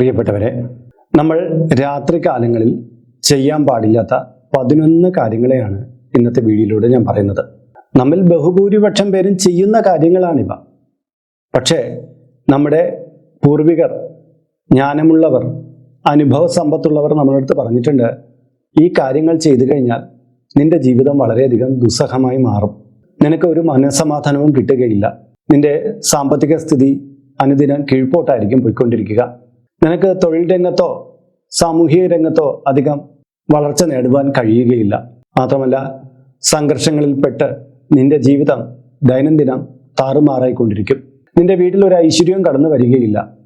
പ്രിയപ്പെട്ടവരെ നമ്മൾ രാത്രികാലങ്ങളിൽ ചെയ്യാൻ പാടില്ലാത്ത പതിനൊന്ന് കാര്യങ്ങളെയാണ് ഇന്നത്തെ വീഡിയോയിലൂടെ ഞാൻ പറയുന്നത്. നമ്മൾ ബഹുഭൂരിപക്ഷം പേരും ചെയ്യുന്ന കാര്യങ്ങളാണിവ. പക്ഷേ നമ്മുടെ പൂർവികർ ജ്ഞാനമുള്ളവർ അനുഭവ സമ്പത്തുള്ളവർ നമ്മളടുത്ത് പറഞ്ഞിട്ടുണ്ട് ഈ കാര്യങ്ങൾ ചെയ്തു കഴിഞ്ഞാൽ നിന്റെ ജീവിതം വളരെയധികം ദുസ്സഹമായി മാറും. നിനക്ക് ഒരു മനസ്സമാധാനവും കിട്ടുകയില്ല. നിന്റെ സാമ്പത്തിക സ്ഥിതി അനുദിനം കീഴ്പോട്ടായിരിക്കും പോയിക്കൊണ്ടിരിക്കുക. നിനക്ക് തൊഴിൽ രംഗത്തോ സാമൂഹിക രംഗത്തോ അധികം വളർച്ച നേടുവാൻ കഴിയുകയില്ല. മാത്രമല്ല സംഘർഷങ്ങളിൽപ്പെട്ട് നിന്റെ ജീവിതം ദൈനംദിനം താറുമാറായിക്കൊണ്ടിരിക്കും. നിന്റെ വീട്ടിൽ ഒരു ഐശ്വര്യവും കടന്നു വരികയില്ല.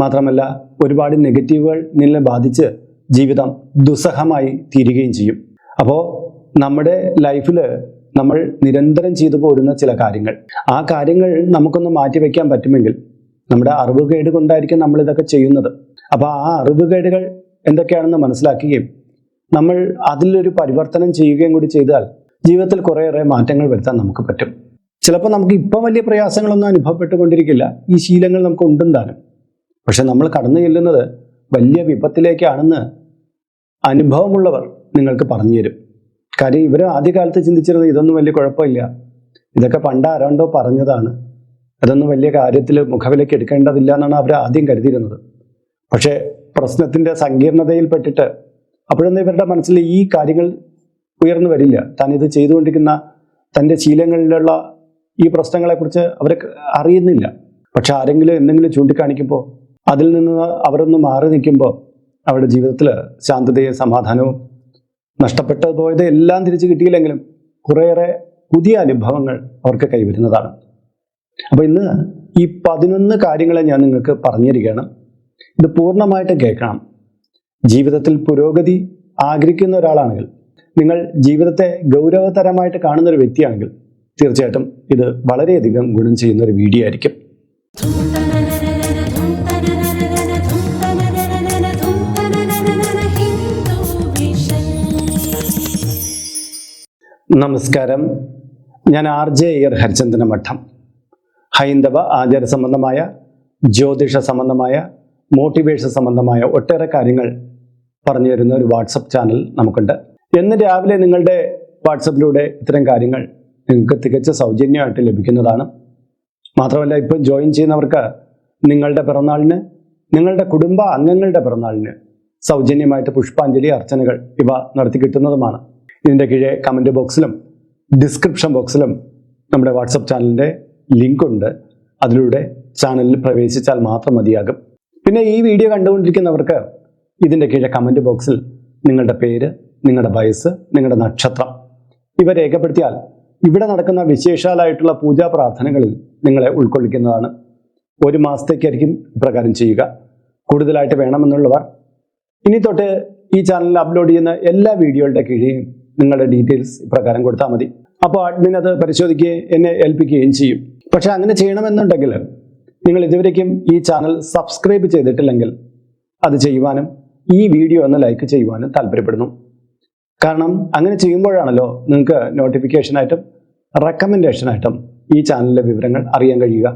മാത്രമല്ല ഒരുപാട് നെഗറ്റീവുകൾ നിന്നെ ബാധിച്ച് ജീവിതം ദുസ്സഹമായി തീരുകയും ചെയ്യും. അപ്പോൾ നമ്മുടെ ലൈഫിൽ നമ്മൾ നിരന്തരം ചെയ്തു പോരുന്ന ചില കാര്യങ്ങൾ. ആ കാര്യങ്ങൾ നമുക്കൊന്ന് മാറ്റിവെക്കാൻ പറ്റുമെങ്കിൽ നമ്മുടെ അറിവുകേട് കൊണ്ടായിരിക്കും നമ്മൾ ഇതൊക്കെ ചെയ്യുന്നത്. അപ്പോൾ ആ അറിവുകേടുകൾ എന്തൊക്കെയാണെന്ന് മനസ്സിലാക്കുകയും നമ്മൾ അതിലൊരു പരിവർത്തനം ചെയ്യുകയും കൂടി ചെയ്താൽ ജീവിതത്തിൽ കുറേയേറെ മാറ്റങ്ങൾ വരുത്താൻ നമുക്ക് പറ്റും. ചിലപ്പോൾ നമുക്ക് ഇപ്പം വലിയ പ്രയാസങ്ങളൊന്നും അനുഭവപ്പെട്ടുകൊണ്ടിരിക്കില്ല. ഈ ശീലങ്ങൾ നമുക്ക് ഉണ്ടും താനും. പക്ഷെ നമ്മൾ കടന്നു ചെല്ലുന്നത് വലിയ വിപത്തിലേക്കാണെന്ന് അനുഭവമുള്ളവർ നിങ്ങൾക്ക് പറഞ്ഞു തരും. കാര്യം ഇവർ ആദ്യകാലത്ത് ചിന്തിച്ചിരുന്നത് ഇതൊന്നും വലിയ കുഴപ്പമില്ല. ഇതൊക്കെ പണ്ട് ആരാണ്ടോ പറഞ്ഞതാണ്. അതൊന്നും വലിയ കാര്യത്തിൽ മുഖവിലേക്ക് എടുക്കേണ്ടതില്ല എന്നാണ് അവർ ആദ്യം കരുതിയിരുന്നത്. പക്ഷേ പ്രശ്നത്തിന്റെ സങ്കീർണതയിൽപ്പെട്ടിട്ട് അപ്പോഴൊന്നും ഇവരുടെ മനസ്സിൽ ഈ കാര്യങ്ങൾ ഉയർന്നു വരില്ല. താൻ ഇത് ചെയ്തുകൊണ്ടിരിക്കുന്ന തന്റെ ശീലങ്ങളിലുള്ള ഈ പ്രശ്നങ്ങളെക്കുറിച്ച് അവർക്ക് അറിയുന്നില്ല. പക്ഷെ ആരെങ്കിലും എന്തെങ്കിലും ചൂണ്ടിക്കാണിക്കുമ്പോൾ അതിൽ നിന്ന് അവരൊന്ന് മാറി നിൽക്കുമ്പോൾ അവരുടെ ജീവിതത്തിൽ ശാന്തതയും സമാധാനവും നഷ്ടപ്പെട്ടു പോയത് എല്ലാം തിരിച്ചു കിട്ടിയില്ലെങ്കിലും കുറേയേറെ പുതിയ അനുഭവങ്ങൾ അവർക്ക് കൈവരുന്നതാണ്. അപ്പോൾ ഇന്ന് ഈ പതിനൊന്ന് കാര്യങ്ങളെ ഞാൻ നിങ്ങൾക്ക് പറഞ്ഞിരിക്കണം. ഇത് പൂർണമായിട്ട് കേൾക്കണം. ജീവിതത്തിൽ പുരോഗതി ആഗ്രഹിക്കുന്ന ഒരാളാണെങ്കിൽ നിങ്ങൾ ജീവിതത്തെ ഗൗരവതരമായിട്ട് കാണുന്ന ഒരു വ്യക്തിയാണെങ്കിൽ തീർച്ചയായിട്ടും ഇത് വളരെയധികം ഗുണം ചെയ്യുന്ന ഒരു വീഡിയോ ആയിരിക്കും. നമസ്കാരം. ഞാൻ ആർ ജെ എയർ ഹരിചന്ദന മഠം ഹൈന്ദവ ആചാര സംബന്ധമായ ജ്യോതിഷ സംബന്ധമായ മോട്ടിവേഷൻ സംബന്ധമായ ഒട്ടേറെ കാര്യങ്ങൾ പറഞ്ഞു തരുന്ന ഒരു വാട്സപ്പ് ചാനൽ നമുക്കുണ്ട്. എന്ന് രാവിലെ നിങ്ങളുടെ വാട്സപ്പിലൂടെ ഇത്തരം കാര്യങ്ങൾ നിങ്ങൾക്ക് തികച്ച സൗജന്യമായിട്ട് ലഭിക്കുന്നതാണ്. മാത്രമല്ല ഇപ്പോൾ ജോയിൻ ചെയ്യുന്നവർക്ക് നിങ്ങളുടെ പിറന്നാളിന് നിങ്ങളുടെ കുടുംബ അംഗങ്ങളുടെ പിറന്നാളിന് സൗജന്യമായിട്ട് പുഷ്പാഞ്ജലി അർച്ചനകൾ ഇവ നടത്തി കിട്ടുന്നതുമാണ്. ഇതിന്റെ കീഴെ കമന്റ് ബോക്സിലും ഡിസ്ക്രിപ്ഷൻ ബോക്സിലും നമ്മുടെ വാട്സപ്പ് ചാനലിന്റെ ലിങ്ക് ഉണ്ട് അതിലൂടെ ചാനലിൽ പ്രവേശിച്ചാൽ മാത്രം മതിയാകും. പിന്നെ ഈ വീഡിയോ കണ്ടുകൊണ്ടിരിക്കുന്നവർക്ക് ഇതിന്റെ കീഴെ കമന്റ് ബോക്സിൽ നിങ്ങളുടെ പേര് നിങ്ങളുടെ വയസ്സ് നിങ്ങളുടെ നക്ഷത്രം. ഇവ രേഖപ്പെടുത്തിയാൽ ഇവിടെ നടക്കുന്ന വിശേഷാലായിട്ടുള്ള പൂജാ പ്രാർത്ഥനകളിൽ നിങ്ങളെ ഉൾക്കൊള്ളിക്കുന്നതാണ്. ഒരു മാസത്തേക്കായിരിക്കും ഇപ്രകാരം ചെയ്യുക. കൂടുതലായിട്ട് വേണമെന്നുള്ളവർ ഇനി തൊട്ട് ഈ ചാനലിൽ അപ്ലോഡ് ചെയ്യുന്ന എല്ലാ വീഡിയോകളുടെ കീഴെയും നിങ്ങളുടെ ഡീറ്റെയിൽസ് ഇപ്രകാരം കൊടുത്താൽ മതി. അപ്പോൾ അഡ്മിൻ അത് പരിശോധിക്കുകയും എന്നെ ഏൽപ്പിക്കുകയും ചെയ്യും. പക്ഷെ അങ്ങനെ ചെയ്യണമെന്നുണ്ടെങ്കിൽ നിങ്ങൾ ഇതുവരേക്കും ഈ ചാനൽ സബ്സ്ക്രൈബ് ചെയ്തിട്ടില്ലെങ്കിൽ അത് ചെയ്യുവാനും ഈ വീഡിയോ ഒന്ന് ലൈക്ക് ചെയ്യുവാനും താല്പര്യപ്പെടുന്നു. കാരണം അങ്ങനെ ചെയ്യുമ്പോഴാണല്ലോ നിങ്ങൾക്ക് നോട്ടിഫിക്കേഷനായിട്ടും റെക്കമെൻഡേഷനായിട്ടും ഈ ചാനലിലെ വിവരങ്ങൾ അറിയാൻ കഴിയുക.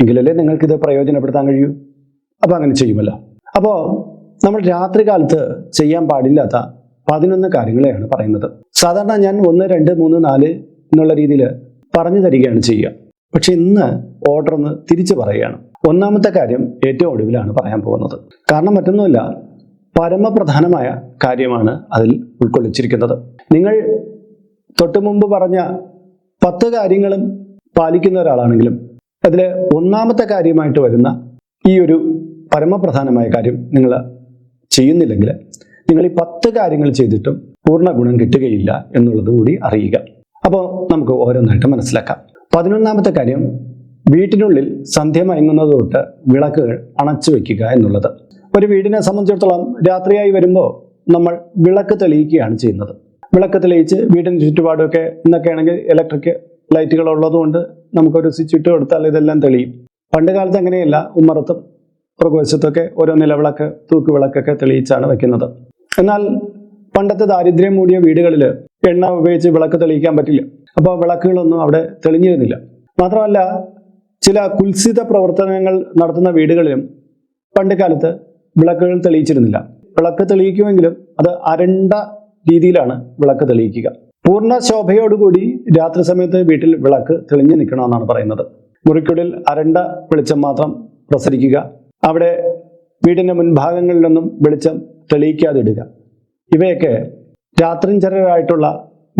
എങ്കിലല്ലേ നിങ്ങൾക്കിത് പ്രയോജനപ്പെടുത്താൻ കഴിയൂ. അപ്പോൾ അങ്ങനെ ചെയ്യുമല്ലോ. അപ്പോൾ നമ്മൾ രാത്രി കാലത്ത് ചെയ്യാൻ പാടില്ലാത്ത പതിനൊന്ന് കാര്യങ്ങളെയാണ് പറയുന്നത്. സാധാരണ ഞാൻ ഒന്ന് രണ്ട് മൂന്ന് നാല് എന്നുള്ള രീതിയിൽ പറഞ്ഞു തരികയാണ് ചെയ്യുക. പക്ഷെ ഇന്ന് ഓർഡർ ഒന്ന് തിരിച്ചു പറയുകയാണ്. ഒന്നാമത്തെ കാര്യം ഏറ്റവും ഒടുവിലാണ് പറയാൻ പോകുന്നത്. കാരണം മറ്റൊന്നുമില്ല പരമപ്രധാനമായ കാര്യമാണ് അതിൽ ഉൾക്കൊള്ളിച്ചിരിക്കുന്നത്. നിങ്ങൾ തൊട്ടു മുമ്പ് പറഞ്ഞ പത്ത് കാര്യങ്ങളും പാലിക്കുന്ന ഒരാളാണെങ്കിലും അതിൽ ഒന്നാമത്തെ കാര്യമായിട്ട് വരുന്ന ഈ ഒരു പരമപ്രധാനമായ കാര്യം നിങ്ങൾ ചെയ്യുന്നില്ലെങ്കിൽ നിങ്ങൾ ഈ പത്ത് കാര്യങ്ങൾ ചെയ്തിട്ടും പൂർണ ഗുണം കിട്ടുകയില്ല എന്നുള്ളത് കൂടി അറിയുക. അപ്പോൾ നമുക്ക് ഓരോന്നായിട്ട് മനസ്സിലാക്കാം. പതിനൊന്നാമത്തെ കാര്യം വീട്ടിനുള്ളിൽ സന്ധ്യ മയങ്ങുന്നത് തൊട്ട് വിളക്കുകൾ അണച്ചു വെക്കുക എന്നുള്ളത്. ഒരു വീടിനെ സംബന്ധിച്ചിടത്തോളം രാത്രിയായി വരുമ്പോൾ നമ്മൾ വിളക്ക് തെളിയിക്കുകയാണ് ചെയ്യുന്നത്. വിളക്ക് തെളിയിച്ച് വീടിന് ചുറ്റുപാടുമൊക്കെ ഇന്നൊക്കെ ആണെങ്കിൽ ഇലക്ട്രിക് ലൈറ്റുകൾ ഉള്ളതുകൊണ്ട് നമുക്കൊരു സ്വിച്ച് ഇട്ട് കൊടുത്താൽ ഇതെല്ലാം തെളിയും. പണ്ട് കാലത്ത് അങ്ങനെയല്ല. ഉമ്മറത്തും പ്രകോശത്തൊക്കെ ഓരോ നിലവിളക്ക് തൂക്കുവിളക്കൊക്കെ തെളിയിച്ചാണ് വെക്കുന്നത്. എന്നാൽ പണ്ടത്തെ ദാരിദ്ര്യം മൂടിയ വീടുകളിൽ എണ്ണ ഉപയോഗിച്ച് വിളക്ക് തെളിയിക്കാൻ പറ്റില്ല. അപ്പോൾ വിളക്കുകളൊന്നും അവിടെ തെളിഞ്ഞിരുന്നില്ല. മാത്രമല്ല ചില കുൽസിത പ്രവർത്തനങ്ങൾ നടത്തുന്ന വീടുകളിലും പണ്ട് കാലത്ത് വിളക്കുകൾ തെളിയിച്ചിരുന്നില്ല. വിളക്ക് തെളിയിക്കുമെങ്കിലും അത് അരണ്ട രീതിയിലാണ് വിളക്ക് തെളിയിക്കുക. പൂർണ ശോഭയോടുകൂടി രാത്രി സമയത്ത് വീട്ടിൽ വിളക്ക് തെളിഞ്ഞു നിൽക്കണമെന്നാണ് പറയുന്നത്. മുറിക്കുള്ളിൽ അരണ്ട വെളിച്ചം മാത്രം പ്രസരിക്കുക. അവിടെ വീടിന്റെ മുൻഭാഗങ്ങളിലൊന്നും വെളിച്ചം തെളിയിക്കാതിടുക. ഇവയൊക്കെ രാത്രിഞ്ചരരായിട്ടുള്ള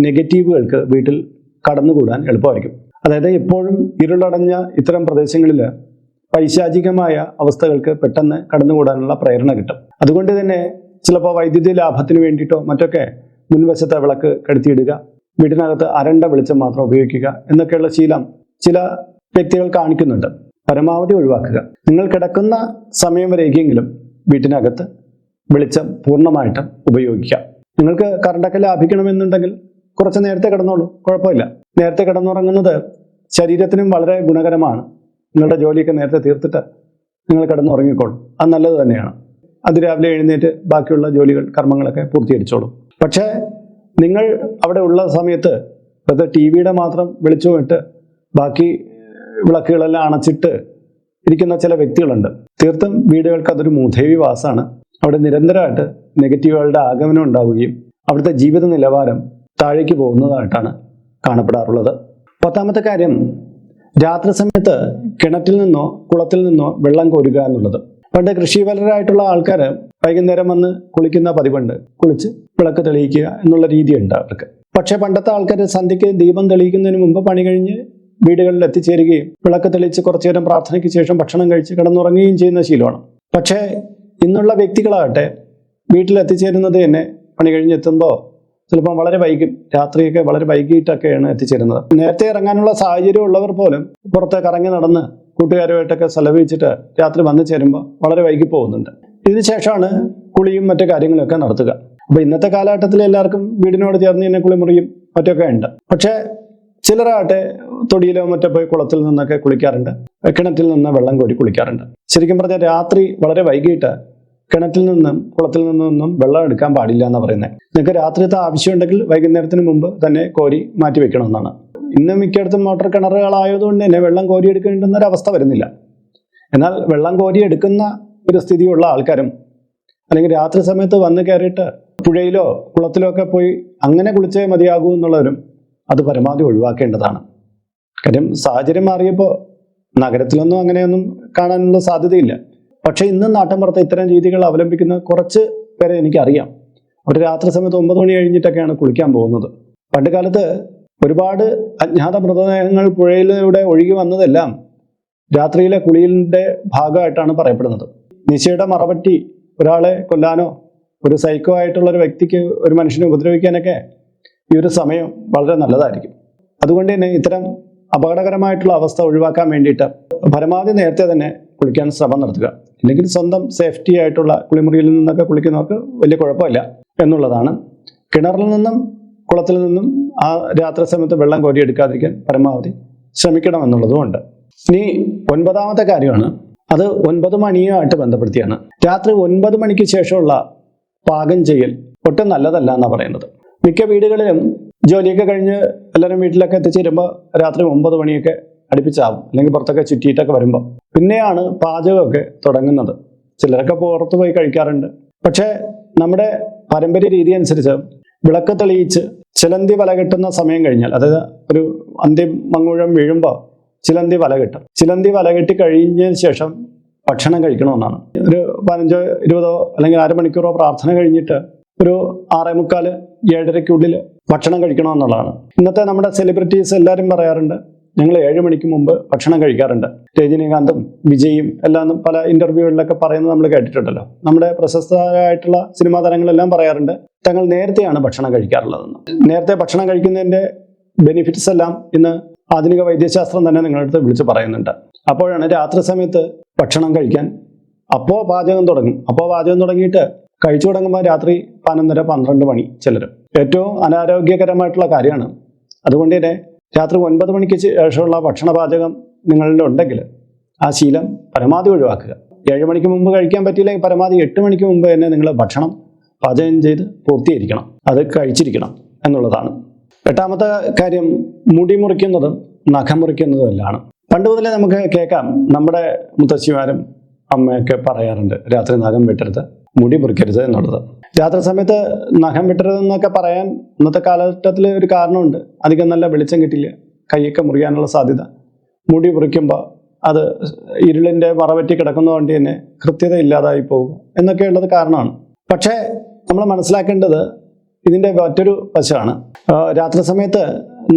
നെഗറ്റീവുകൾക്ക് വീട്ടിൽ കടന്നുകൂടാൻ എളുപ്പമായിരിക്കും. അതായത് എപ്പോഴും ഇരുളടഞ്ഞ ഇത്തരം പ്രദേശങ്ങളിൽ പൈശാചികമായ അവസ്ഥകൾക്ക് പെട്ടെന്ന് കടന്നുകൂടാനുള്ള പ്രേരണ കിട്ടും. അതുകൊണ്ട് തന്നെ ചിലപ്പോൾ വൈദ്യുതി ലാഭത്തിന് വേണ്ടിയിട്ടോ മറ്റൊക്കെ മുൻവശത്തെ വിളക്ക് കെടുത്തിയിടുക വീടിനകത്ത് അരണ്ട വെളിച്ചം മാത്രം ഉപയോഗിക്കുക എന്നൊക്കെയുള്ള ശീലം ചില വ്യക്തികൾ കാണിക്കുന്നുണ്ട്. പരമാവധി ഒഴിവാക്കുക. നിങ്ങൾ കിടക്കുന്ന സമയം വരെയെങ്കിലും വീട്ടിനകത്ത് വെളിച്ചം പൂർണമായിട്ടും ഉപയോഗിക്കാം. നിങ്ങൾക്ക് കറണ്ടൊക്കെ ലാഭിക്കണമെന്നുണ്ടെങ്കിൽ കുറച്ച് നേരത്തെ കിടന്നോളൂ കുഴപ്പമില്ല. നേരത്തെ കിടന്നുറങ്ങുന്നത് ശരീരത്തിനും വളരെ ഗുണകരമാണ്. നിങ്ങളുടെ ജോലിയൊക്കെ നേരത്തെ തീർത്തിട്ട് നിങ്ങൾ കിടന്നുറങ്ങിക്കോളും. അത് നല്ലത് തന്നെയാണ്. അത് രാവിലെ എഴുന്നേറ്റ് ബാക്കിയുള്ള ജോലികൾ കർമ്മങ്ങളൊക്കെ പൂർത്തീകരിച്ചോളും. പക്ഷേ നിങ്ങൾ അവിടെ ഉള്ള സമയത്ത് ഇപ്പോഴത്തെ ടി വിയുടെ മാത്രം വെളിച്ചവും ഇട്ട് ബാക്കി വിളക്കുകളെല്ലാം അണച്ചിട്ട് ഇരിക്കുന്ന ചില വ്യക്തികളുണ്ട്. തീർത്തും വീടുകൾക്ക് അതൊരു മൂധേവി വാസാണ്. അവിടെ നിരന്തരമായിട്ട് നെഗറ്റീവുകളുടെ ആഗമനം ഉണ്ടാവുകയും അവിടുത്തെ ജീവിത നിലവാരം താഴേക്ക് പോകുന്നതായിട്ടാണ് കാണപ്പെടാറുള്ളത്. പത്താമത്തെ കാര്യം രാത്രി സമയത്ത് കിണറ്റിൽ നിന്നോ കുളത്തിൽ നിന്നോ വെള്ളം കോരുക എന്നുള്ളത്. പണ്ട് കൃഷിപരരായിട്ടുള്ള ആൾക്കാർ വൈകുന്നേരം വന്ന് കുളിക്കുന്ന പതിവുണ്ട്. കുളിച്ച് വിളക്ക് തെളിയിക്കുക എന്നുള്ള രീതിയുണ്ട് അവർക്ക്. പക്ഷേ പണ്ടത്തെ ആൾക്കാർ സന്ധ്യയ്ക്ക് ദീപം തെളിയിക്കുന്നതിന് മുമ്പ് പണി കഴിഞ്ഞ് വീടുകളിൽ എത്തിച്ചേരുകയും വിളക്ക് തെളിയിച്ച് കുറച്ചു നേരം പ്രാർത്ഥനയ്ക്ക് ശേഷം ഭക്ഷണം കഴിച്ച് കിടന്നുറങ്ങുകയും ചെയ്യുന്ന ശീലമാണ്. പക്ഷേ ഇന്നുള്ള വ്യക്തികളാകട്ടെ വീട്ടിൽ എത്തിച്ചേരുന്നത് തന്നെ പണി കഴിഞ്ഞ് എത്തുമ്പോൾ ചിലപ്പോൾ വളരെ വൈകി രാത്രിയൊക്കെ വളരെ വൈകിട്ടൊക്കെയാണ് എത്തിച്ചേരുന്നത്. നേരത്തെ ഇറങ്ങാനുള്ള സാഹചര്യം ഉള്ളവർ പോലും പുറത്ത് കറങ്ങി നടന്ന് കൂട്ടുകാരുമായിട്ടൊക്കെ ചെലവഴിച്ചിട്ട് രാത്രി വന്നു ചേരുമ്പോൾ വളരെ വൈകി പോകുന്നുണ്ട്. ഇതിനുശേഷമാണ് കുളിയും മറ്റു കാര്യങ്ങളൊക്കെ നടത്തുക. അപ്പൊ ഇന്നത്തെ കാലഘട്ടത്തിൽ എല്ലാവർക്കും വീടിനോട് ചേർന്ന് തന്നെ കുളിമുറിയും മറ്റൊക്കെ ഉണ്ട്. പക്ഷേ ചിലരാകട്ടെ തൊടിയിലോ മറ്റോ പോയി കുളത്തിൽ നിന്നൊക്കെ കുളിക്കാറുണ്ട്. കിണറ്റിൽ നിന്ന് വെള്ളം കോരി കുളിക്കാറുണ്ട്. ശരിക്കും പറഞ്ഞാൽ രാത്രി വളരെ വൈകിട്ട് കിണറ്റിൽ നിന്നും കുളത്തിൽ നിന്നൊന്നും വെള്ളം എടുക്കാൻ പാടില്ല എന്ന് പറയുന്നത് നിങ്ങൾക്ക് രാത്രിയത്തെ ആവശ്യമുണ്ടെങ്കിൽ വൈകുന്നേരത്തിന് മുമ്പ് തന്നെ കോരി മാറ്റി വെക്കണമെന്നാണ്. ഇന്ന് മിക്കയിടത്തും മോട്ടർ കിണറുകളായതുകൊണ്ട് തന്നെ വെള്ളം കോരി എടുക്കേണ്ടുന്ന ഒരു അവസ്ഥ വരുന്നില്ല. എന്നാൽ വെള്ളം കോരി എടുക്കുന്ന ഒരു സ്ഥിതിയുള്ള ആൾക്കാരും അല്ലെങ്കിൽ രാത്രി സമയത്ത് വന്ന് കയറിയിട്ട് പുഴയിലോ കുളത്തിലോ ഒക്കെ പോയി അങ്ങനെ കുളിച്ചേ മതിയാകൂ എന്നുള്ളവരും അത് പരമാവധി ഒഴിവാക്കേണ്ടതാണ്. കാര്യം സാഹചര്യം മാറിയപ്പോൾ നഗരത്തിലൊന്നും അങ്ങനെയൊന്നും കാണാനുള്ള സാധ്യതയില്ല. പക്ഷേ ഇന്ന് നാട്ടിൻപുറത്ത് ഇത്തരം രീതികൾ അവലംബിക്കുന്ന കുറച്ച് പേരെ എനിക്കറിയാം. അവർ രാത്രി സമയത്ത് ഒമ്പത് മണി കഴിഞ്ഞിട്ടൊക്കെയാണ് കുളിക്കാൻ പോകുന്നത്. പണ്ട് കാലത്ത് ഒരുപാട് അജ്ഞാത മൃതദേഹങ്ങൾ പുഴയിലൂടെ ഒഴുകി വന്നതെല്ലാം രാത്രിയിലെ കുളിയിലിന്റെ ഭാഗമായിട്ടാണ് പറയപ്പെടുന്നത്. നിശയുടെ മറപറ്റി ഒരാളെ കൊല്ലാനോ ഒരു സൈക്കോ ആയിട്ടുള്ള ഒരു വ്യക്തിക്ക് ഒരു മനുഷ്യനെ ഉപദ്രവിക്കാനൊക്കെ ഈ ഒരു സമയം വളരെ നല്ലതായിരിക്കും. അതുകൊണ്ട് തന്നെ ഇത്തരം അപകടകരമായിട്ടുള്ള അവസ്ഥ ഒഴിവാക്കാൻ വേണ്ടിയിട്ട് പരമാവധി നേരത്തെ തന്നെ കുളിക്കാൻ ശ്രമം നടത്തുക. ഇല്ലെങ്കിൽ സ്വന്തം സേഫ്റ്റി ആയിട്ടുള്ള കുളിമുറിയിൽ നിന്നൊക്കെ കുളിക്കുന്നവർക്ക് വലിയ കുഴപ്പമില്ല എന്നുള്ളതാണ്. കിണറിൽ നിന്നും കുളത്തിൽ നിന്നും ആ രാത്രി സമയത്ത് വെള്ളം കോരിയെടുക്കാതിരിക്കാൻ പരമാവധി ശ്രമിക്കണം എന്നുള്ളതുമുണ്ട് ഇനി ഒൻപതാമത്തെ കാര്യമാണ്. അത് ഒൻപത് മണിയുമായിട്ട് ബന്ധപ്പെടുത്തിയാണ്. രാത്രി ഒൻപത് മണിക്ക് ശേഷമുള്ള പാകം ചെയ്യൽ ഒട്ടും നല്ലതല്ല എന്നാണ് പറയുന്നത്. മിക്ക വീടുകളിലും ജോലിയൊക്കെ കഴിഞ്ഞ് എല്ലാവരും വീട്ടിലൊക്കെ എത്തിച്ചേരുമ്പോൾ രാത്രി ഒമ്പത് മണിയൊക്കെ അടുപ്പിച്ചാവും. അല്ലെങ്കിൽ പുറത്തൊക്കെ ചുറ്റിയിട്ടൊക്കെ വരുമ്പോൾ പിന്നെയാണ് പാചകമൊക്കെ തുടങ്ങുന്നത്. ചിലരൊക്കെ പുറത്ത് പോയി കഴിക്കാറുണ്ട്. പക്ഷേ നമ്മുടെ പാരമ്പര്യ രീതി അനുസരിച്ച് വിളക്ക് തെളിയിച്ച് ചിലന്തി വല കിട്ടുന്ന സമയം കഴിഞ്ഞാൽ അതായത് ഒരു അന്ത്യം മങ്ങുഴം വീഴുമ്പോൾ ചിലന്തി വല കിട്ടും. ചിലന്തി വല കെട്ടി കഴിഞ്ഞതിന് ശേഷം ഭക്ഷണം കഴിക്കണമെന്നാണ്. ഒരു പതിനഞ്ചോ ഇരുപതോ അല്ലെങ്കിൽ അരമണിക്കൂറോ പ്രാർത്ഥന കഴിഞ്ഞിട്ട് ഒരു ആറേ മുക്കാൽ ഏഴരയ്ക്കുള്ളിൽ ഭക്ഷണം കഴിക്കണമെന്നുള്ളതാണ്. ഇന്നത്തെ നമ്മുടെ സെലിബ്രിറ്റീസ് എല്ലാവരും പറയാറുണ്ട് ഞങ്ങൾ ഏഴ് മണിക്ക് മുമ്പ് ഭക്ഷണം കഴിക്കാറുണ്ട്. രജനീകാന്തും വിജയും എല്ലാം പല ഇന്റർവ്യൂകളിലൊക്കെ പറയുന്നത് നമ്മൾ കേട്ടിട്ടുണ്ടല്ലോ. നമ്മുടെ പ്രശസ്തരായിട്ടുള്ള സിനിമാ താരങ്ങളെല്ലാം പറയാറുണ്ട് തങ്ങൾ നേരത്തെയാണ് ഭക്ഷണം കഴിക്കാറുള്ളതെന്ന്. നേരത്തെ ഭക്ഷണം കഴിക്കുന്നതിന്റെ ബെനിഫിറ്റ്സ് എല്ലാം ഇന്ന് ആധുനിക വൈദ്യശാസ്ത്രം തന്നെ നിങ്ങളുടെ അടുത്ത് വിളിച്ച് പറയുന്നുണ്ട്. അപ്പോഴാണ് രാത്രി സമയത്ത് ഭക്ഷണം കഴിക്കാൻ അപ്പോൾ പാചകം തുടങ്ങും. അപ്പോൾ പാചകം തുടങ്ങിയിട്ട് കഴിച്ചു തുടങ്ങുമ്പോൾ രാത്രി പതിനൊന്നര പന്ത്രണ്ട് മണി ചിലരും. ഏറ്റവും അനാരോഗ്യകരമായിട്ടുള്ള കാര്യമാണ്. അതുകൊണ്ട് തന്നെ രാത്രി ഒൻപത് മണിക്ക് ശേഷമുള്ള ഭക്ഷണ പാചകം നിങ്ങളുടെ ഉണ്ടെങ്കിൽ ആ ശീലം പരമാവധി ഒഴിവാക്കുക. ഏഴ് മണിക്ക് മുമ്പ് കഴിക്കാൻ പറ്റിയില്ലെങ്കിൽ പരമാവധി എട്ട് മണിക്ക് മുമ്പ് തന്നെ നിങ്ങൾ ഭക്ഷണം പാചകം ചെയ്ത് പൂർത്തീകരിക്കണം. അത് കഴിച്ചിരിക്കണം എന്നുള്ളതാണ്. എട്ടാമത്തെ കാര്യം മുടി മുറിക്കുന്നതും നഖം മുറിക്കുന്നതും എല്ലാം പണ്ട് മുതലേ നമുക്ക് കേൾക്കാം നമ്മുടെ മുത്തശ്ശിമാരും അമ്മയൊക്കെ പറയാറുണ്ട് രാത്രി നഖം വെട്ടരുത് മുടി മുറിക്കരുത് എന്നുള്ളത്. രാത്രി സമയത്ത് നഖം വിട്ടരുതെന്നൊക്കെ പറയാൻ ഇന്നത്തെ കാലഘട്ടത്തിൽ ഒരു കാരണമുണ്ട്. അധികം നല്ല വെളിച്ചം കിട്ടില്ല. കൈയൊക്കെ മുറിയാനുള്ള സാധ്യത. മുടി മുറിക്കുമ്പോൾ അത് ഇരുളിന്റെ മറവറ്റി കിടക്കുന്നതുകൊണ്ട് തന്നെ കൃത്യത ഇല്ലാതായി പോകും എന്നൊക്കെയുള്ളത് കാരണമാണ്. പക്ഷേ നമ്മൾ മനസ്സിലാക്കേണ്ടത് ഇതിന്റെ മറ്റൊരു വശമാണ്. രാത്രി സമയത്ത്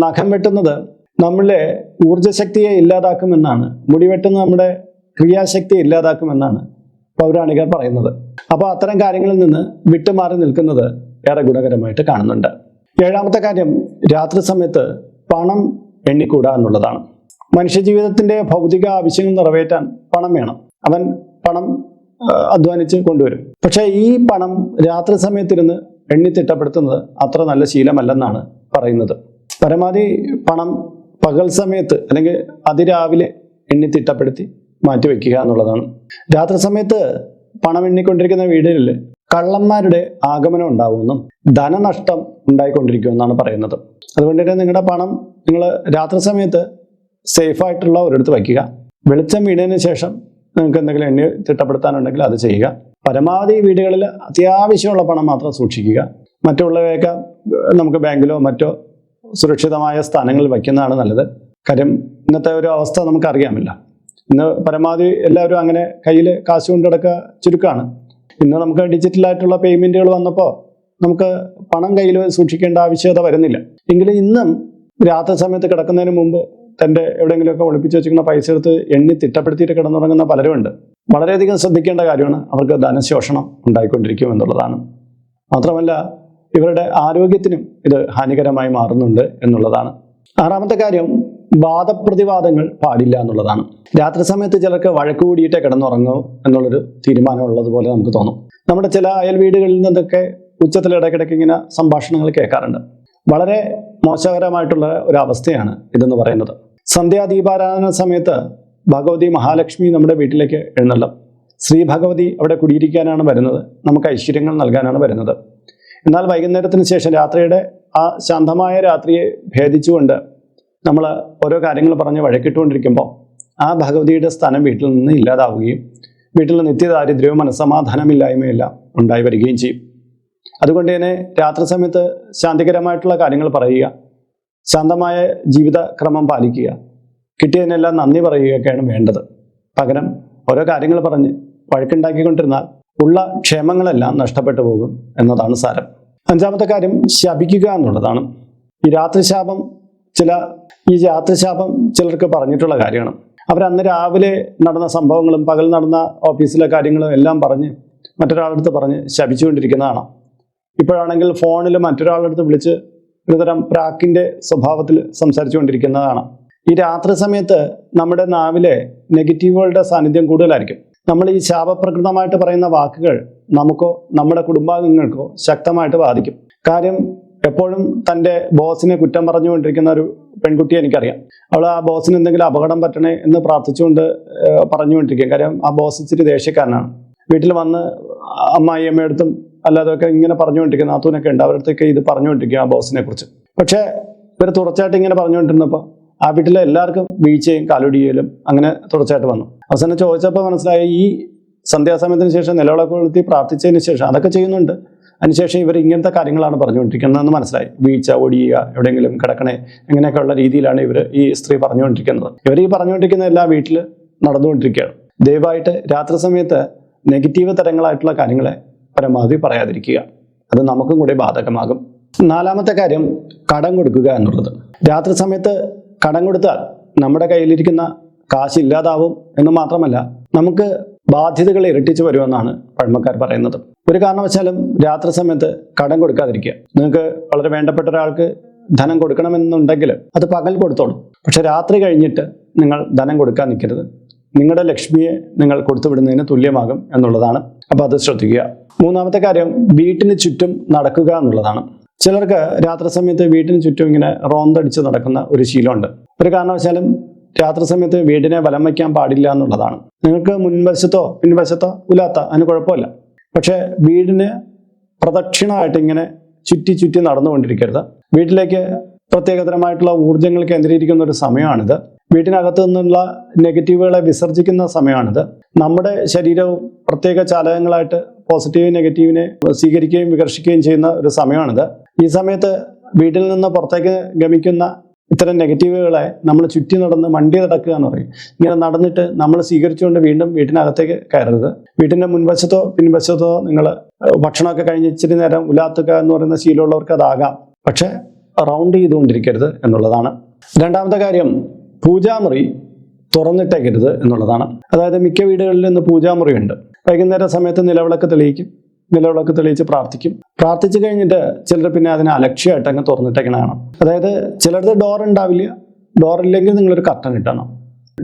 നഖം വെട്ടുന്നത് നമ്മളെ ഊർജശക്തിയെ ഇല്ലാതാക്കുമെന്നാണ്. മുടി വെട്ടുന്നത് നമ്മുടെ ക്രിയാശക്തിയെ ഇല്ലാതാക്കുമെന്നാണ്. പൗരാണികർ പറയുന്നത്. അപ്പോൾ അത്തരം കാര്യങ്ങളിൽ നിന്ന് വിട്ടുമാറി നിൽക്കുന്നത് ഏറെ ഗുണകരമായിട്ട് കാണുന്നുണ്ട്. ഏഴാമത്തെ കാര്യം രാത്രി സമയത്ത് പണം എണ്ണിക്കൂടുക എന്നുള്ളതാണ്. മനുഷ്യജീവിതത്തിന്റെ ഭൗതിക ആവശ്യങ്ങൾ നിറവേറ്റാൻ പണം വേണം. അവൻ പണം അധ്വാനിച്ച് കൊണ്ടുവരും. പക്ഷേ ഈ പണം രാത്രി സമയത്തിരുന്ന് എണ്ണി തിട്ടപ്പെടുത്തുന്നത് അത്ര നല്ല ശീലമല്ലെന്നാണ് പറയുന്നത്. പരമാവധി പണം പകൽ സമയത്ത് അല്ലെങ്കിൽ അതിരാവിലെ എണ്ണി തിട്ടപ്പെടുത്തി മാറ്റിവെക്കുക എന്നുള്ളതാണ് രാത്രി സമയത്ത് പണം എണ്ണിക്കൊണ്ടിരിക്കുന്ന വീടുകളിൽ കള്ളന്മാരുടെ ആഗമനം ഉണ്ടാവുമെന്നും ധനനഷ്ടം ഉണ്ടായിക്കൊണ്ടിരിക്കുമെന്നാണ് പറയുന്നത്. അതുകൊണ്ട് തന്നെ നിങ്ങളുടെ പണം നിങ്ങൾ രാത്രി സമയത്ത് സേഫ് ആയിട്ടുള്ള ഒരിടത്ത് വയ്ക്കുക. വെളിച്ചം വീണതിന് ശേഷം നിങ്ങൾക്ക് എന്തെങ്കിലും എണ്ണി തിട്ടപ്പെടുത്താനുണ്ടെങ്കിൽ അത് ചെയ്യുക. പരമാവധി വീടുകളിൽ അത്യാവശ്യമുള്ള പണം മാത്രം സൂക്ഷിക്കുക. മറ്റുള്ളവയൊക്കെ നമുക്ക് ബാങ്കിലോ മറ്റോ സുരക്ഷിതമായ സ്ഥാനങ്ങളിൽ വയ്ക്കുന്നതാണ് നല്ലത്. കാര്യം ഇന്നത്തെ ഒരു അവസ്ഥ നമുക്കറിയാമല്ലോ. ഇന്ന് പരമാവധി എല്ലാവരും അങ്ങനെ കയ്യിൽ കാശ് കൊണ്ടിടക്ക ചുരുക്കമാണ് ഇന്ന് നമുക്ക് ഡിജിറ്റലായിട്ടുള്ള പേയ്മെന്റുകൾ വന്നപ്പോൾ നമുക്ക് പണം കയ്യിൽ സൂക്ഷിക്കേണ്ട ആവശ്യകത വരുന്നില്ല. എങ്കിലും ഇന്നും രാത്രി സമയത്ത് കിടക്കുന്നതിന് മുമ്പ് തന്റെ എവിടെയെങ്കിലുമൊക്കെ ഒളിപ്പിച്ച് വെച്ചിരിക്കുന്ന പൈസ എടുത്ത് എണ്ണി തിട്ടപ്പെടുത്തിയിട്ട് കിടന്നുറങ്ങുന്ന പലരുമുണ്ട്. വളരെയധികം ശ്രദ്ധിക്കേണ്ട കാര്യമാണ് അവർക്ക് ധനശോഷണം ഉണ്ടായിക്കൊണ്ടിരിക്കും എന്നുള്ളതാണ്. മാത്രമല്ല ഇവരുടെ ആരോഗ്യത്തിനും ഇത് ഹാനികരമായി മാറുന്നുണ്ട് എന്നുള്ളതാണ്. ആറാമത്തെ കാര്യം വാദപ്രതിവാദങ്ങൾ പാടില്ല എന്നുള്ളതാണ്. രാത്രി സമയത്ത് ചിലർക്ക് വഴക്ക് കൂടിയിട്ടേ കിടന്നുറങ്ങൂ എന്നുള്ളൊരു തീരുമാനമുള്ളത് പോലെ നമുക്ക് തോന്നും. നമ്മുടെ ചില അയൽ വീടുകളിൽ നിന്നൊക്കെ ഉച്ചത്തിൽ ഇടയ്ക്കിടയ്ക്ക് ഇങ്ങനെ സംഭാഷണങ്ങൾ കേൾക്കാറുണ്ട്. വളരെ മോശകരമായിട്ടുള്ള ഒരു അവസ്ഥയാണ് ഇതെന്ന് പറയുന്നത്. സന്ധ്യാദീപാരാധന സമയത്ത് ഭഗവതി മഹാലക്ഷ്മി നമ്മുടെ വീട്ടിലേക്ക് എഴുന്നള്ളും. ശ്രീ ഭഗവതി അവിടെ കുടിയിരിക്കാനാണ് വരുന്നത്. നമുക്ക് ഐശ്വര്യങ്ങൾ നൽകാനാണ് വരുന്നത്. എന്നാൽ വൈകുന്നേരത്തിന് ശേഷം രാത്രിയുടെ ആ ശാന്തമായ രാത്രിയെ ഭേദിച്ചുകൊണ്ട് നമ്മൾ ഓരോ കാര്യങ്ങൾ പറഞ്ഞ് വഴക്കിട്ടുകൊണ്ടിരിക്കുമ്പോൾ ആ ഭഗവതിയുടെ സ്ഥാനം വീട്ടിൽ നിന്ന് ഇല്ലാതാവുകയും വീട്ടിൽ നിത്യദാരിദ്ര്യവും മനസ്സമാധാനമില്ലായ്മയെല്ലാം ഉണ്ടായി വരികയും ചെയ്യും. അതുകൊണ്ട് തന്നെ രാത്രി സമയത്ത് ശാന്തികരമായിട്ടുള്ള കാര്യങ്ങൾ പറയുക ശാന്തമായ ജീവിതക്രമം പാലിക്കുക കിട്ടിയതിനെല്ലാം നന്ദി പറയുകയൊക്കെയാണ് വേണ്ടത്. പകരം ഓരോ കാര്യങ്ങൾ പറഞ്ഞ് വഴക്കുണ്ടാക്കിക്കൊണ്ടിരുന്നാൽ ഉള്ള ക്ഷേമങ്ങളെല്ലാം നഷ്ടപ്പെട്ടു പോകും എന്നതാണ് സാരം. അഞ്ചാമത്തെ കാര്യം ശപിക്കുക എന്നുള്ളതാണ്. ഈ രാത്രിശാപം ചില ഈ യാത്രശാപം ചിലർക്ക് പറഞ്ഞിട്ടുള്ള കാര്യമാണ്. അവർ അന്ന് രാവിലെ നടന്ന സംഭവങ്ങളും പകൽ നടന്ന ഓഫീസിലെ കാര്യങ്ങളും എല്ലാം പറഞ്ഞ് മറ്റൊരാളടുത്ത് പറഞ്ഞ് ശപിച്ചുകൊണ്ടിരിക്കുന്നതാണ്. ഇപ്പോഴാണെങ്കിൽ ഫോണിൽ മറ്റൊരാളുടെ അടുത്ത് വിളിച്ച് ഒരുതരം പ്രാക്കിന്റെ സ്വഭാവത്തിൽ സംസാരിച്ചുകൊണ്ടിരിക്കുന്നതാണ്. ഈ രാത്രി സമയത്ത് നമ്മുടെ നാവിലെ നെഗറ്റീവുകളുടെ സാന്നിധ്യം കൂടുതലായിരിക്കും. നമ്മൾ ഈ ശാപപ്രകൃതമായിട്ട് പറയുന്ന വാക്കുകൾ നമുക്കോ നമ്മുടെ കുടുംബാംഗങ്ങൾക്കോ ശക്തമായിട്ട് ബാധിക്കും. കാര്യം എപ്പോഴും തന്റെ ബോസിനെ കുറ്റം പറഞ്ഞുകൊണ്ടിരിക്കുന്ന ഒരു പെൺകുട്ടിയെ എനിക്കറിയാം. അവൾ ആ ബോസിന് എന്തെങ്കിലും അപകടം പറ്റണേ എന്ന് പ്രാർത്ഥിച്ചുകൊണ്ട് പറഞ്ഞുകൊണ്ടിരിക്കും കാര്യം ആ ബോസ് ഇച്ചിരി ദേഷ്യക്കാരനാണ്. വീട്ടിൽ വന്ന് അമ്മായി അമ്മയടുത്തും അല്ലാതൊക്കെ ഇങ്ങനെ പറഞ്ഞുകൊണ്ടിരിക്കുന്ന നാത്തൂനൊക്കെ ഉണ്ട്. അവരുടെ ഇത് പറഞ്ഞുകൊണ്ടിരിക്കും ആ ബോസിനെ കുറിച്ച്. പക്ഷേ ഇവർ തുടർച്ചയായിട്ട് ഇങ്ങനെ പറഞ്ഞുകൊണ്ടിരുന്നപ്പോൾ ആ വീട്ടിലെ എല്ലാവർക്കും വീഴ്ചയും കാലൊടിയലും അങ്ങനെ തുടർച്ചയായിട്ട് വന്നു. അവസാനം ചോദിച്ചപ്പോൾ മനസ്സിലായി ഈ സന്ധ്യാസമയത്തിന് ശേഷം നിലവിളക്ക് പ്രാർത്ഥിച്ചതിന് ശേഷം അതൊക്കെ ചെയ്യുന്നുണ്ട്. അതിനുശേഷം ഇവർ ഇങ്ങനത്തെ കാര്യങ്ങളാണ് പറഞ്ഞുകൊണ്ടിരിക്കുന്നതെന്ന് മനസ്സിലായി. വീഴ്ച ഒടിയുക എവിടെയെങ്കിലും കിടക്കണേ ഇങ്ങനെയൊക്കെയുള്ള രീതിയിലാണ് ഇവർ ഈ സ്ത്രീ പറഞ്ഞുകൊണ്ടിരിക്കുന്നത്. ഇവർ ഈ പറഞ്ഞുകൊണ്ടിരിക്കുന്ന എല്ലാ വീട്ടിൽ നടന്നുകൊണ്ടിരിക്കുകയാണ്. ദയവായിട്ട് രാത്രി സമയത്ത് നെഗറ്റീവ് തരങ്ങളായിട്ടുള്ള കാര്യങ്ങളെ പരമാവധി പറയാതിരിക്കുക. അത് നമുക്കും കൂടി ബാധകമാകും. നാലാമത്തെ കാര്യം കടം കൊടുക്കുക എന്നുള്ളത്. രാത്രി സമയത്ത് കടം കൊടുത്താൽ നമ്മുടെ കയ്യിലിരിക്കുന്ന കാശ് ഇല്ലാതാവും എന്ന് മാത്രമല്ല നമുക്ക് ബാധ്യതകൾ ഇരട്ടിച്ചു വരുമെന്നാണ് പഴമക്കാർ പറയുന്നത്. ഒരു കാരണവശാലും രാത്രി സമയത്ത് കടം കൊടുക്കാതിരിക്കുക. നിങ്ങൾക്ക് വളരെ വേണ്ടപ്പെട്ട ഒരാൾക്ക് ധനം കൊടുക്കണമെന്നുണ്ടെങ്കിൽ അത് പകൽ കൊടുത്തോളൂ. പക്ഷെ രാത്രി കഴിഞ്ഞിട്ട് നിങ്ങൾ ധനം കൊടുക്കാൻ നിൽക്കരുത്. നിങ്ങളുടെ ലക്ഷ്മിയെ നിങ്ങൾ കൊടുത്തുവിടുന്നതിന് തുല്യമാകും എന്നുള്ളതാണ്. അപ്പോൾ അത് ശ്രദ്ധിക്കുക. മൂന്നാമത്തെ കാര്യം വീട്ടിന് ചുറ്റും നടക്കുക എന്നുള്ളതാണ്. ചിലർക്ക് രാത്രി സമയത്ത് വീട്ടിന് ചുറ്റും ഇങ്ങനെ റോന്തടിച്ച് നടക്കുന്ന ഒരു ശീലമുണ്ട്. ഒരു കാരണവശാലും രാത്രി സമയത്ത് വീടിനെ വലം വയ്ക്കാൻ പാടില്ല എന്നുള്ളതാണ്. നിങ്ങൾക്ക് മുൻവശത്തോ പിൻവശത്തോ ഉലാത്ത അതിന് കുഴപ്പമില്ല. പക്ഷേ വീടിന് പ്രദക്ഷിണമായിട്ട് ഇങ്ങനെ ചുറ്റി ചുറ്റി നടന്നുകൊണ്ടിരിക്കരുത്. വീട്ടിലേക്ക് പ്രത്യേകതരമായിട്ടുള്ള ഊർജങ്ങൾ കേന്ദ്രീകരിക്കുന്ന ഒരു സമയമാണിത്. വീട്ടിനകത്തു നിന്നുള്ള നെഗറ്റീവുകളെ വിസർജിക്കുന്ന സമയമാണിത്. നമ്മുടെ ശരീരവും പ്രത്യേക ചാലകങ്ങളായിട്ട് പോസിറ്റീവ് നെഗറ്റീവിനെ സ്വീകരിക്കുകയും വികർഷിക്കുകയും ചെയ്യുന്ന ഒരു സമയമാണിത്. ഈ സമയത്ത് വീട്ടിൽ നിന്ന് പുറത്തേക്ക് ഗമിക്കുന്ന ഇത്തരം നെഗറ്റീവുകളെ നമ്മൾ ചുറ്റി നടന്ന് മണ്ടി നടക്കുക എന്ന് പറയും. ഇങ്ങനെ നടന്നിട്ട് നമ്മൾ സ്വീകരിച്ചുകൊണ്ട് വീണ്ടും വീട്ടിനകത്തേക്ക് കയറരുത്. വീട്ടിന്റെ മുൻവശത്തോ പിൻവശത്തോ നിങ്ങൾ ഭക്ഷണമൊക്കെ കഴിഞ്ഞ് ഇച്ചിരി നേരം ഉലാത്തുക എന്ന് പറയുന്ന ശീലമുള്ളവർക്ക് അതാകാം. പക്ഷെ റൗണ്ട് ചെയ്തുകൊണ്ടിരിക്കരുത് എന്നുള്ളതാണ്. രണ്ടാമത്തെ കാര്യം പൂജാമുറി തുറന്നിട്ടേക്കരുത് എന്നുള്ളതാണ്. അതായത് മിക്ക വീടുകളിൽ ഇന്ന് പൂജാമുറിയുണ്ട്. വൈകുന്നേര സമയത്ത് നിലവിളക്ക് തെളിയിക്കും. നിലവിളക്ക് തെളിയിച്ച് പ്രാർത്ഥിക്കും. പ്രാർത്ഥിച്ചു കഴിഞ്ഞിട്ട് ചിലർ പിന്നെ അതിനെ അലക്ഷ്യമായിട്ട് അങ്ങ് തുറന്നിട്ടേക്കണ കാണാം. അതായത് ചിലർക്ക് ഡോർ ഉണ്ടാവില്ല. ഡോർ ഇല്ലെങ്കിൽ നിങ്ങളൊരു കർട്ടൻ ഇട്ടണം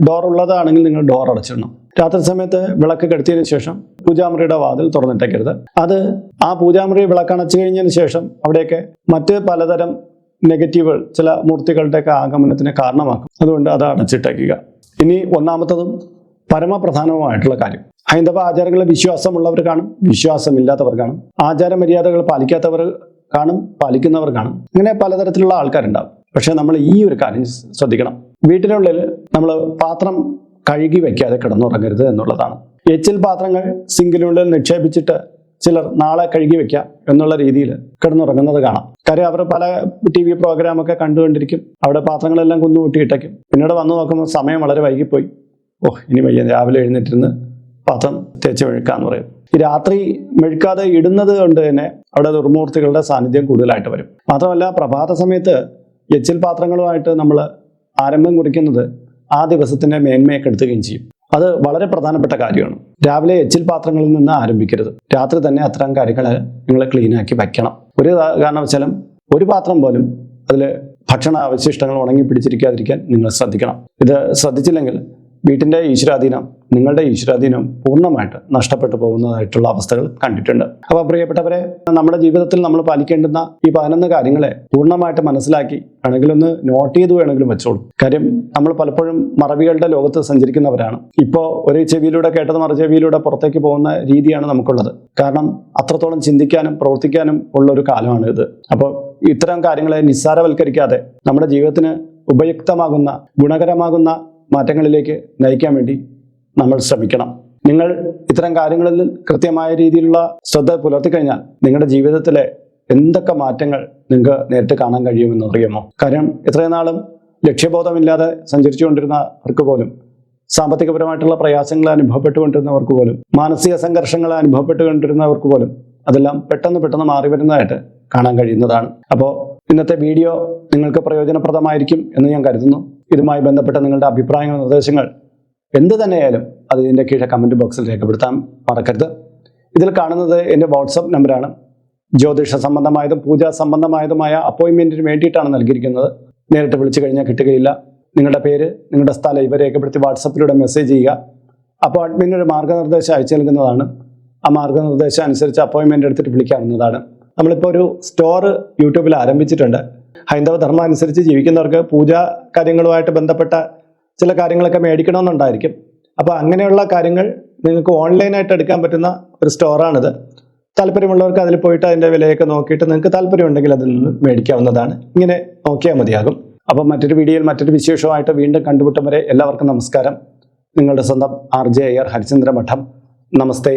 ഡോർ ഉള്ളതാണെങ്കിൽ നിങ്ങൾ ഡോർ അടച്ചിടണം. രാത്രി സമയത്ത് വിളക്ക് കെടുത്തിയതിനു ശേഷം പൂജാമുറിയുടെ വാതിൽ തുറന്നിട്ടേക്കരുത്. അത് ആ പൂജാമുറി വിളക്കണച്ചു കഴിഞ്ഞതിന് ശേഷം അവിടെയൊക്കെ മറ്റ് പലതരം നെഗറ്റീവുകൾ ചില മൂർത്തികളുടെയൊക്കെ ആഗമനത്തിന് കാരണമാക്കും. അതുകൊണ്ട് അത് അടച്ചിട്ടേക്കുക ഇനി ഒന്നാമത്തതും പരമപ്രധാനവുമായിട്ടുള്ള കാര്യം. ഹൈന്ദവ ആചാരങ്ങളിൽ വിശ്വാസമുള്ളവർ കാണും വിശ്വാസമില്ലാത്തവർ കാണും. ആചാര മര്യാദകൾ പാലിക്കാത്തവർ കാണും പാലിക്കുന്നവർ കാണും. അങ്ങനെ പലതരത്തിലുള്ള ആൾക്കാരുണ്ടാവും. പക്ഷെ നമ്മൾ ഈ ഒരു കാര്യം ശ്രദ്ധിക്കണം. വീട്ടിനുള്ളിൽ നമ്മൾ പാത്രം കഴുകി വയ്ക്കാതെ കിടന്നുറങ്ങരുത് എന്നുള്ളതാണ്. എച്ചിൽ പാത്രങ്ങൾ സിങ്കിനുള്ളിൽ നിക്ഷേപിച്ചിട്ട് ചിലർ നാളെ കഴുകി വെക്കാം എന്നുള്ള രീതിയിൽ കിടന്നുറങ്ങുന്നത് കാണാം. കാര്യം അവർ പല ടി വി പ്രോഗ്രാമൊക്കെ കണ്ടുകൊണ്ടിരിക്കും. അവിടെ പാത്രങ്ങളെല്ലാം കുന്നുകൂട്ടിയിട്ടേക്കും. പിന്നീട് വന്നു നോക്കുമ്പോൾ സമയം വളരെ വൈകിപ്പോയി. ഓഹ് ഇനി വയ്യ രാവിലെ എഴുന്നേറ്റിരുന്ന് പാത്രം തേച്ച് മെഴുക്കാന്ന് പറയും. ഈ രാത്രി മെഴുക്കാതെ ഇടുന്നത് കൊണ്ട് തന്നെ അവിടെ ദുർമൂർത്തികളുടെ സാന്നിധ്യം കൂടുതലായിട്ട് വരും. മാത്രമല്ല പ്രഭാത സമയത്ത് എച്ചിൽ പാത്രങ്ങളുമായിട്ട് നമ്മൾ ആരംഭം കുറിക്കുന്നത് ആ ദിവസത്തിന്റെ മേന്മയെ കെടുത്തുകയും ചെയ്യും. അത് വളരെ പ്രധാനപ്പെട്ട കാര്യമാണ്. രാവിലെ എച്ചിൽ പാത്രങ്ങളിൽ നിന്ന് ആരംഭിക്കരുത്. രാത്രി തന്നെ അത്തരം കാര്യങ്ങൾ നിങ്ങൾ ക്ലീനാക്കി വയ്ക്കണം. ഒരു കാരണവശാലും ഒരു പാത്രം പോലും അതിൽ ഭക്ഷണ അവശിഷ്ടങ്ങൾ ഉണങ്ങി പിടിച്ചിരിക്കാതിരിക്കാൻ നിങ്ങൾ ശ്രദ്ധിക്കണം. ഇത് ശ്രദ്ധിച്ചില്ലെങ്കിൽ വീട്ടിന്റെ ഈശ്വരാധീനം നിങ്ങളുടെ ഈശ്വരാധീനം പൂർണമായിട്ട് നഷ്ടപ്പെട്ടു പോകുന്നതായിട്ടുള്ള അവസ്ഥകൾ കണ്ടിട്ടുണ്ട്. അപ്പോൾ പ്രിയപ്പെട്ടവരെ നമ്മുടെ ജീവിതത്തിൽ നമ്മൾ പാലിക്കേണ്ടുന്ന ഈ പതിനൊന്ന് കാര്യങ്ങളെ പൂർണമായിട്ട് മനസ്സിലാക്കി വേണമെങ്കിൽ ഒന്ന് നോട്ട് ചെയ്തു വേണമെങ്കിലും വെച്ചോളൂ. കാര്യം നമ്മൾ പലപ്പോഴും മറവികളുടെ ലോകത്ത് സഞ്ചരിക്കുന്നവരാണ്. ഇപ്പോൾ ഒരു ചെവിയിലൂടെ കേട്ടത് മറു ചെവിയിലൂടെ പുറത്തേക്ക് പോകുന്ന രീതിയാണ് നമുക്കുള്ളത്. കാരണം അത്രത്തോളം ചിന്തിക്കാനും പ്രവർത്തിക്കാനും ഉള്ള ഒരു കാലമാണ് ഇത്. അപ്പോൾ ഇത്തരം കാര്യങ്ങളെ നിസ്സാരവൽക്കരിക്കാതെ നമ്മുടെ ജീവിതത്തിന് ഉപയുക്തമാകുന്ന ഗുണകരമാകുന്ന മാറ്റങ്ങളിലേക്ക് നയിക്കാൻ വേണ്ടി നമ്മൾ ശ്രമിക്കണം. നിങ്ങൾ ഇത്തരം കാര്യങ്ങളിൽ കൃത്യമായ രീതിയിലുള്ള ശ്രദ്ധ പുലർത്തി കഴിഞ്ഞാൽ നിങ്ങളുടെ ജീവിതത്തിലെ എന്തൊക്കെ മാറ്റങ്ങൾ നിങ്ങൾക്ക് നേരിട്ട് കാണാൻ കഴിയുമെന്ന് അറിയാമോ? കാരണം ഇത്രയും നാളും ലക്ഷ്യബോധമില്ലാതെ സഞ്ചരിച്ചുകൊണ്ടിരുന്നവർക്ക് പോലും സാമ്പത്തികപരമായിട്ടുള്ള പ്രയാസങ്ങൾ അനുഭവപ്പെട്ടുകൊണ്ടിരുന്നവർക്ക് പോലും മാനസിക സംഘർഷങ്ങൾ അനുഭവപ്പെട്ടുകൊണ്ടിരുന്നവർക്ക് പോലും അതെല്ലാം പെട്ടെന്ന് പെട്ടെന്ന് മാറി വരുന്നതായിട്ട് കാണാൻ കഴിയുന്നതാണ്. അപ്പോൾ ഇന്നത്തെ വീഡിയോ നിങ്ങൾക്ക് പ്രയോജനപ്രദമായിരിക്കും എന്ന് ഞാൻ കരുതുന്നു. ഇതുമായി ബന്ധപ്പെട്ട നിങ്ങളുടെ അഭിപ്രായങ്ങൾ നിർദ്ദേശങ്ങൾ എന്ത് തന്നെയായാലും അത് ഇതിന്റെ കീഴെ കമന്റ് ബോക്സിൽ രേഖപ്പെടുത്താൻ മറക്കരുത്. ഇതിൽ കാണുന്നത് എന്റെ വാട്സപ്പ് നമ്പറാണ് ജ്യോതിഷ സംബന്ധമായതും പൂജാ സംബന്ധമായതുമായ അപ്പോയിൻമെന്റിന് വേണ്ടിയിട്ടാണ് നൽകിയിരിക്കുന്നത്. നേരിട്ട് വിളിച്ചു കഴിഞ്ഞാൽ കിട്ടുകയില്ല. നിങ്ങളുടെ പേര് നിങ്ങളുടെ സ്ഥലം ഇവ രേഖപ്പെടുത്തി വാട്സപ്പിലൂടെ മെസ്സേജ് ചെയ്യുക. അപ്പോൾ അഡ്മിൻ ഒരു മാർഗനിർദ്ദേശം അയച്ചു നൽകുന്നതാണ്. ആ മാർഗനിർദ്ദേശം അനുസരിച്ച് അപ്പോയിൻമെന്റ് എടുത്തിട്ട് വിളിക്കാവുന്നതാണ്. നമ്മളിപ്പോൾ ഒരു സ്റ്റോർ യൂട്യൂബിൽ ആരംഭിച്ചിട്ടുണ്ട്. ഹൈന്ദവ ധർമ്മം അനുസരിച്ച് ജീവിക്കുന്നവർക്ക് പൂജാ കാര്യങ്ങളുമായിട്ട് ബന്ധപ്പെട്ട ചില കാര്യങ്ങളൊക്കെ മേടിക്കണമെന്നുണ്ടായിരിക്കും. അപ്പോൾ അങ്ങനെയുള്ള കാര്യങ്ങൾ നിങ്ങൾക്ക് ഓൺലൈനായിട്ട് എടുക്കാൻ പറ്റുന്ന ഒരു സ്റ്റോറാണിത്. താല്പര്യമുള്ളവർക്ക് അതിൽ പോയിട്ട് അതിന്റെ വിലയൊക്കെ നോക്കിയിട്ട് നിങ്ങൾക്ക് താല്പര്യമുണ്ടെങ്കിൽ അതിൽ നിന്ന് മേടിക്കാവുന്നതാണ്. ഇങ്ങനെ നോക്കിയാൽ മതിയാകും. അപ്പം മറ്റൊരു വീഡിയോയിൽ മറ്റൊരു വിശേഷമായിട്ട് വീണ്ടും കണ്ടുമുട്ടും വരെ എല്ലാവർക്കും നമസ്കാരം. നിങ്ങളുടെ സ്വന്തം ആർ ജെ അയ്യർ ഹരിചന്ദ്ര മഠം നമസ്തേ.